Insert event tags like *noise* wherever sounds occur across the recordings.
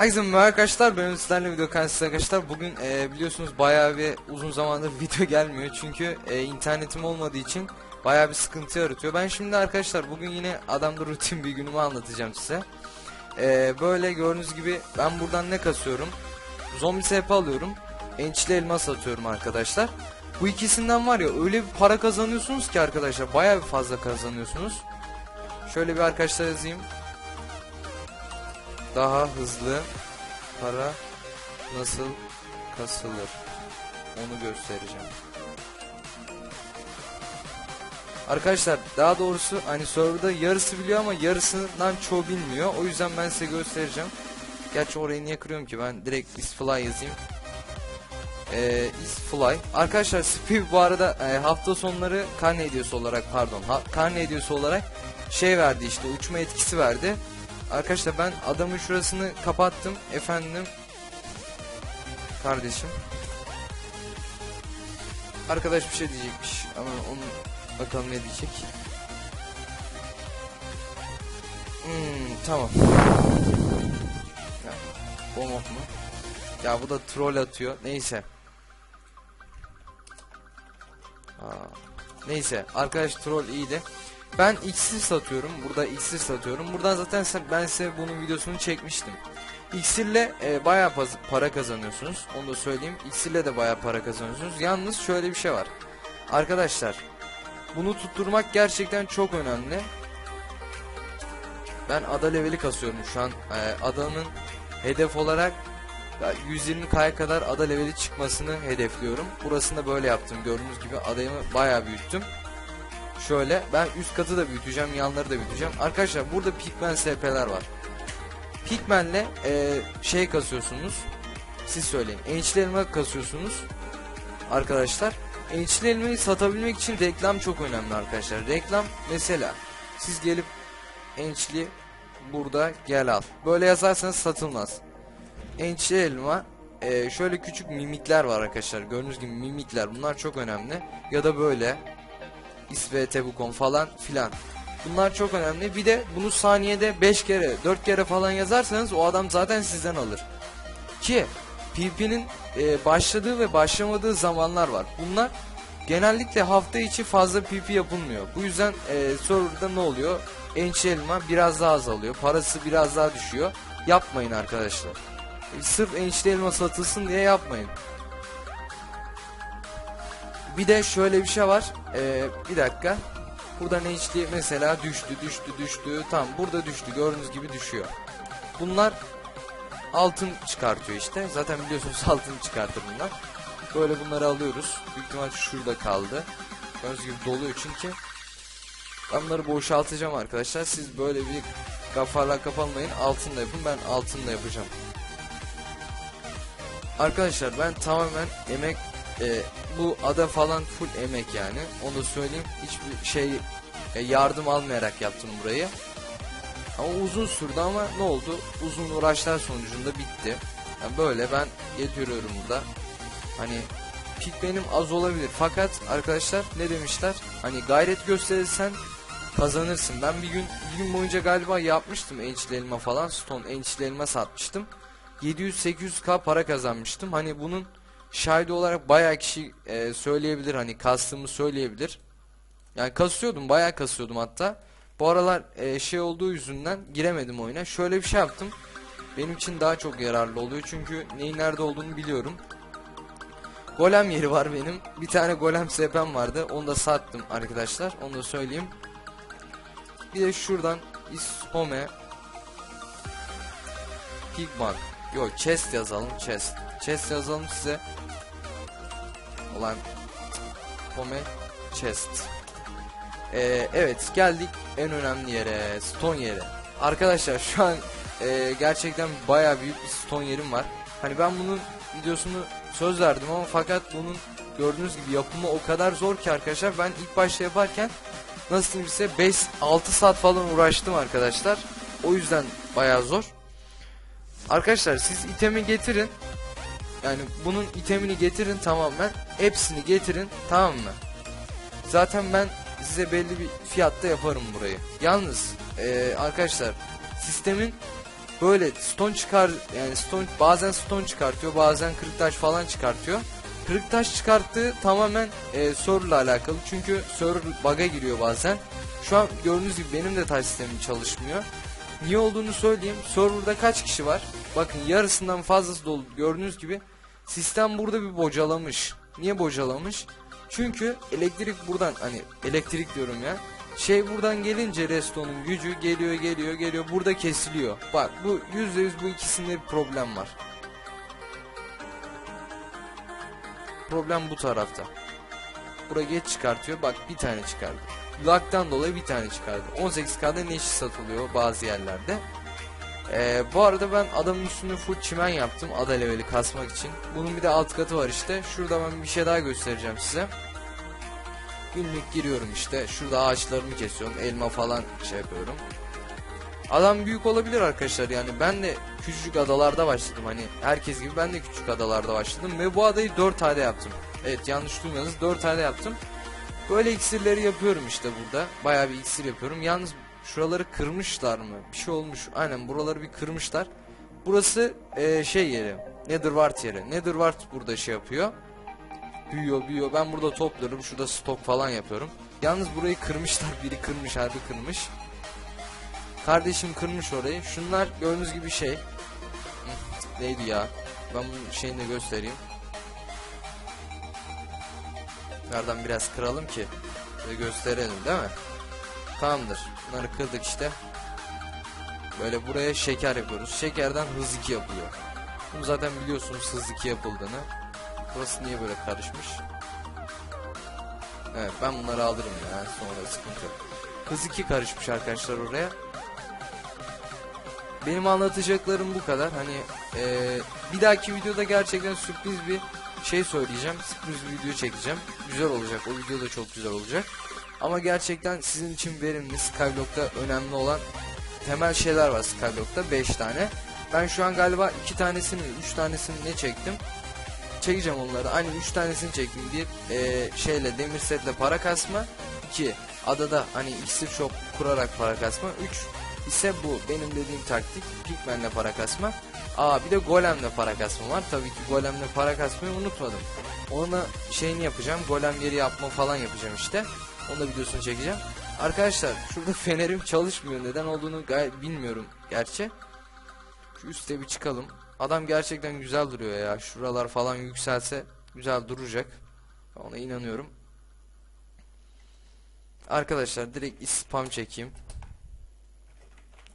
Herkese merhaba arkadaşlar benim sizlerle video kanalıyla arkadaşlar. Bugün e, biliyorsunuz bayağı bir uzun zamandır *laughs* video gelmiyor. Çünkü e, internetim olmadığı için bayağı bir sıkıntı yaratıyor. Ben şimdi arkadaşlar bugün yine adamda rutin bir günümü anlatacağım size. E, böyle gördüğünüz gibi ben buradan ne kasıyorum? Zombi SP alıyorum. Ençli elma satıyorum arkadaşlar. Bu ikisinden var ya öyle bir para kazanıyorsunuz ki arkadaşlar bayağı bir fazla kazanıyorsunuz. Şöyle bir arkadaşlar yazayım daha hızlı para nasıl kasılır onu göstereceğim. Arkadaşlar daha doğrusu hani serverda yarısı biliyor ama yarısından çoğu bilmiyor. O yüzden ben size göstereceğim. Gerçi orayı niye kırıyorum ki ben direkt isfly yazayım. Ee, isfly. Arkadaşlar Spiv bu arada e, hafta sonları karne hediyesi olarak pardon ha, karne hediyesi olarak şey verdi işte uçma etkisi verdi. Arkadaşlar ben adamın şurasını kapattım. Efendim. Kardeşim. Arkadaş bir şey diyecekmiş ama onu bakalım ne diyecek. Hmm, tamam. Ya, bomok mu? Ya bu da troll atıyor. Neyse. Aa, neyse arkadaş troll iyiydi. Ben iksir satıyorum. Burada iksir satıyorum. Buradan zaten ben size bunun videosunu çekmiştim. İksirle e, bayağı para kazanıyorsunuz. Onu da söyleyeyim. İksirle de bayağı para kazanıyorsunuz. Yalnız şöyle bir şey var. Arkadaşlar bunu tutturmak gerçekten çok önemli. Ben ada leveli kasıyorum şu an. E, adanın hedef olarak ya 120k'ya kadar ada leveli çıkmasını hedefliyorum. Burasını da böyle yaptım. Gördüğünüz gibi adayımı bayağı büyüttüm. Şöyle ben üst katı da büyüteceğim yanları da büyüteceğim. Arkadaşlar burada pigmen SP'ler var. Pigmenle e, şey kasıyorsunuz. Siz söyleyin. Ençli elma kasıyorsunuz. Arkadaşlar. Ençli elmayı satabilmek için reklam çok önemli arkadaşlar. Reklam mesela siz gelip ençli burada gel al. Böyle yazarsanız satılmaz. Ençli elma e, şöyle küçük mimikler var arkadaşlar. Gördüğünüz gibi mimikler bunlar çok önemli. Ya da böyle İsvetebukon falan filan. Bunlar çok önemli. Bir de bunu saniyede 5 kere 4 kere falan yazarsanız o adam zaten sizden alır. Ki PvP'nin e, başladığı ve başlamadığı zamanlar var. Bunlar genellikle hafta içi fazla PvP yapılmıyor. Bu yüzden e, serverda ne oluyor? Ençli elma biraz daha azalıyor. Parası biraz daha düşüyor. Yapmayın arkadaşlar. E, sırf ençli elma satılsın diye yapmayın. Bir de şöyle bir şey var. Ee, bir dakika. Buradan HD mesela düştü, düştü, düştü. Tamam burada düştü. Gördüğünüz gibi düşüyor. Bunlar altın çıkartıyor işte. Zaten biliyorsunuz *laughs* altın çıkartır bunlar. Böyle bunları alıyoruz. Büyük ihtimal şurada kaldı. Gördüğünüz gibi doluyor çünkü. Ben bunları boşaltacağım arkadaşlar. Siz böyle bir kafalar kapanmayın. Altınla yapın. Ben altınla yapacağım. Arkadaşlar ben tamamen emek e, bu ada falan full emek yani. Onu söyleyeyim. Hiçbir şey e, yardım almayarak yaptım burayı. Ama uzun sürdü ama ne oldu? Uzun uğraşlar sonucunda bitti. Yani böyle ben getiriyorum burada. Hani pik benim az olabilir. Fakat arkadaşlar ne demişler? Hani gayret gösterirsen kazanırsın. Ben bir gün bir gün boyunca galiba yapmıştım ençli elma falan. Stone ençli elma satmıştım. 700-800k para kazanmıştım. Hani bunun şahidi olarak bayağı kişi e, söyleyebilir hani kastığımı söyleyebilir. Yani kasıyordum bayağı kasıyordum hatta. Bu aralar e, şey olduğu yüzünden giremedim oyuna. Şöyle bir şey yaptım. Benim için daha çok yararlı oluyor çünkü neyin nerede olduğunu biliyorum. Golem yeri var benim. Bir tane golem SP'm vardı. Onu da sattım arkadaşlar. Onu da söyleyeyim. Bir de şuradan ishome pigman Yok chest yazalım chest. Chest yazalım size. Ulan Home chest. Ee, evet geldik en önemli yere stone yere. Arkadaşlar şu an e, gerçekten bayağı büyük bir stone yerim var. Hani ben bunun videosunu söz verdim ama fakat bunun gördüğünüz gibi yapımı o kadar zor ki arkadaşlar ben ilk başta yaparken nasıl diyeyim size 5-6 saat falan uğraştım arkadaşlar. O yüzden bayağı zor. Arkadaşlar siz itemi getirin. Yani bunun itemini getirin tamamen. Hepsini getirin tamam mı? Zaten ben size belli bir fiyatta yaparım burayı. Yalnız eee, arkadaşlar sistemin böyle stone çıkar yani stone bazen stone çıkartıyor bazen kırık taş falan çıkartıyor. Kırık taş çıkarttığı tamamen e, serverla alakalı çünkü server bug'a giriyor bazen. Şu an gördüğünüz gibi benim de taş sistemim çalışmıyor. Niye olduğunu söyleyeyim. Serverda kaç kişi var? Bakın yarısından fazlası dolu. Gördüğünüz gibi sistem burada bir bocalamış. Niye bocalamış? Çünkü elektrik buradan hani elektrik diyorum ya. Şey buradan gelince restonun gücü geliyor geliyor geliyor burada kesiliyor. Bak bu %100 bu ikisinde bir problem var. Problem bu tarafta. Bura geç çıkartıyor. Bak bir tane çıkardı. Lag'dan dolayı bir tane çıkardı. 18K'da neşi satılıyor bazı yerlerde. Ee, bu arada ben adamın üstünü full çimen yaptım ada leveli kasmak için. Bunun bir de alt katı var işte. Şurada ben bir şey daha göstereceğim size. Günlük giriyorum işte. Şurada ağaçlarımı kesiyorum. Elma falan şey yapıyorum. Adam büyük olabilir arkadaşlar yani ben de küçücük adalarda başladım hani herkes gibi ben de küçük adalarda başladım ve bu adayı 4 ayda yaptım. Evet yanlış duymadınız 4 ayda yaptım. Böyle iksirleri yapıyorum işte burada. Bayağı bir iksir yapıyorum. Yalnız şuraları kırmışlar mı? Bir şey olmuş. Aynen buraları bir kırmışlar. Burası eee, şey yeri. Netherwart yeri. Netherwart burada şey yapıyor. Büyüyor büyüyor. Ben burada topluyorum. Şurada stok falan yapıyorum. Yalnız burayı kırmışlar. Biri kırmış harbi kırmış. Kardeşim kırmış orayı. Şunlar gördüğünüz gibi şey. Neydi ya? Ben bunun şeyini de göstereyim. Nereden biraz kıralım ki gösterelim değil mi? Tamamdır. Bunları kırdık işte. Böyle buraya şeker yapıyoruz. Şekerden hız 2 yapılıyor. Bunu zaten biliyorsunuz hız 2 yapıldığını. Burası niye böyle karışmış? Evet ben bunları alırım ya. Sonra sıkıntı yok. Hız 2 karışmış arkadaşlar oraya. Benim anlatacaklarım bu kadar. Hani eee, bir dahaki videoda gerçekten sürpriz bir şey söyleyeceğim. Sürpriz bir video çekeceğim. Güzel olacak. O video da çok güzel olacak. Ama gerçekten sizin için verimli Skyblock'ta önemli olan temel şeyler var Skyblock'ta 5 tane. Ben şu an galiba 2 tanesini 3 tanesini ne çektim? Çekeceğim onları. Aynı 3 tanesini çektim. Bir eee, şeyle demir setle para kasma. 2 adada hani iksir shop kurarak para kasma. 3 ise bu benim dediğim taktik Pigman'le para kasma. Aa bir de Golem'le para kasma var. Tabii ki Golem'le para kasmayı unutmadım. Ona şeyini yapacağım. Golem yeri yapma falan yapacağım işte. Onu da videosunu çekeceğim. Arkadaşlar şurada *laughs* fenerim çalışmıyor. Neden olduğunu bilmiyorum gerçi. Şu üste bir çıkalım. Adam gerçekten güzel duruyor ya. Şuralar falan yükselse güzel duracak. Ona inanıyorum. Arkadaşlar direkt spam çekeyim.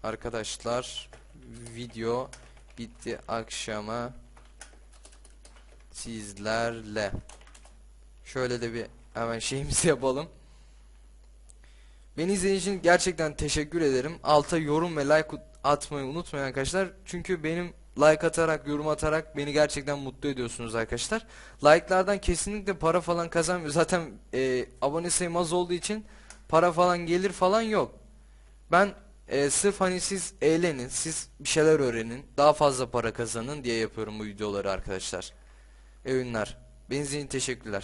Arkadaşlar video bitti akşama sizlerle. Şöyle de bir hemen *laughs* şeyimizi yapalım. Beni izlediğiniz için gerçekten teşekkür ederim. Alta yorum ve like atmayı unutmayın arkadaşlar. Çünkü benim like atarak, yorum atarak beni gerçekten mutlu ediyorsunuz arkadaşlar. Like'lardan kesinlikle para falan kazanmıyor. *laughs* Zaten e, abone sayım az olduğu için para falan gelir falan yok. Ben e, sırf hani siz eğlenin, siz bir şeyler öğrenin, daha fazla para kazanın diye yapıyorum bu videoları arkadaşlar. İyi günler. Benzin teşekkürler.